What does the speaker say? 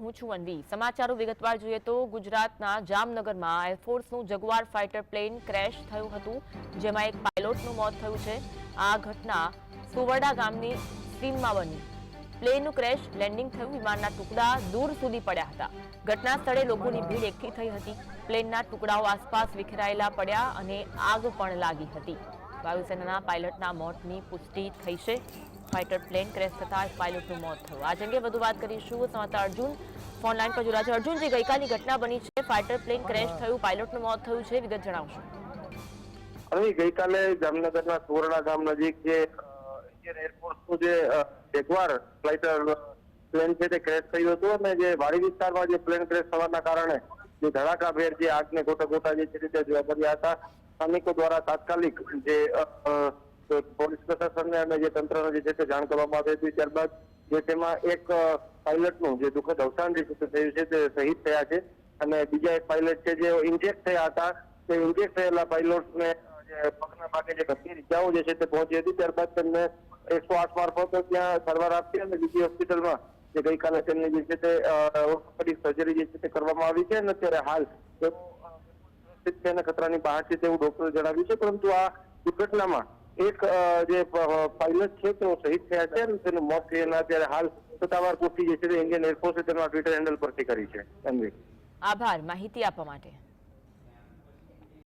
હું છું અન્વી. સમાચારો વિગતવાર જોઈએ તો ગુજરાતના જામનગરમાં એરફોર્સનું જગવાર ફાઇટર પ્લેન ક્રેશ થયું હતું, જેમાં એક પાયલોટનું મોત થયું છે. આ ઘટના સુવરડા ગામની સીમમાં બની. પ્લેનનું ક્રેશ લેન્ડિંગ થયું, વિમાનના ટુકડા દૂર સુધી પડ્યા હતા. ઘટના સ્થળે લોકોની ભીડ એકઠી થઈ હતી. પ્લેનના ટુકડાઓ આસપાસ વિખેરાયેલા પડ્યા અને આગ પણ લાગી હતી. વાયુસેનાના પાયલટના મોતની પુષ્ટિ થઈ છે. ફાઇટર પ્લેન ક્રેશ થતા પાયલોટનું મોત થયું. આજ અંગે વધુ વાત કરીશું. સમાચાર અર્જુન ફોન લાઈન પર જોડાયા છે. અર્જુનજી ગઈકાલની ઘટના બની છે. ફાઇટર પ્લેન ક્રેશ થયું. પાયલોટનું મોત થયું છે. વિગત જણાવશો. હવે ગઈકાલે જામનગરના સુવર્ણા ગામ નજીક જે ઇન્ડિયન એરફોર્સનું જે એકવાર ફ્લાઇટર પ્લેન છે તે ક્રેશ થયું હતું અને જે વાડી વિસ્તારમાં જે પ્લેન ક્રેશ થવાના કારણે જે ધડાકાભેર જે આગને ગોટા ગોટા જે છે તે જોવા મળ્યા હતા. સ્થાનિકો દ્વારા તાત્કાલિક જે પ્રશાસનને અને જે તંત્રને જે છે તે જાણ કરવામાં આવી હતી ત્યારબાદ જે તેમાં એક પાયલટનું જે દુઃખદ અવસાન જે થયું છે તે શહીદ થયા છે અને બીજા એક પાયલટ છે જે ઇન્જેક્ટ થયા હતા. તે ઇન્જેક્ટ થયેલા પાયલોટને જે પગના ભાગે જે ગંભીર ઇજાઓ જે છે તે પહોંચી હતી. ત્યારબાદ તેમને એકસો આઠ મારફત ત્યાં સારવાર આપી અને બીજી હોસ્પિટલમાં જે ગઈકાલે તેમની જે છે તે સર્જરી જે છે તે કરવામાં આવી છે અને અત્યારે હાલ તેઓ ખતરાની બહાર છે તેવું ડોક્ટરે જણાવ્યું છે. પરંતુ આ દુર્ઘટનામાં એક જે પાયલટ છે તેઓ શહીદ થયા છે અને તેનું મોત થયેલા અત્યારે હાલ સત્તાવાર પુષ્ટિ જે છે. ઇન્ડિયન એરફોર્સે તેના ટ્વિટર હેન્ડલ પરથી કરી છે. આભાર માહિતી આપવા માટે.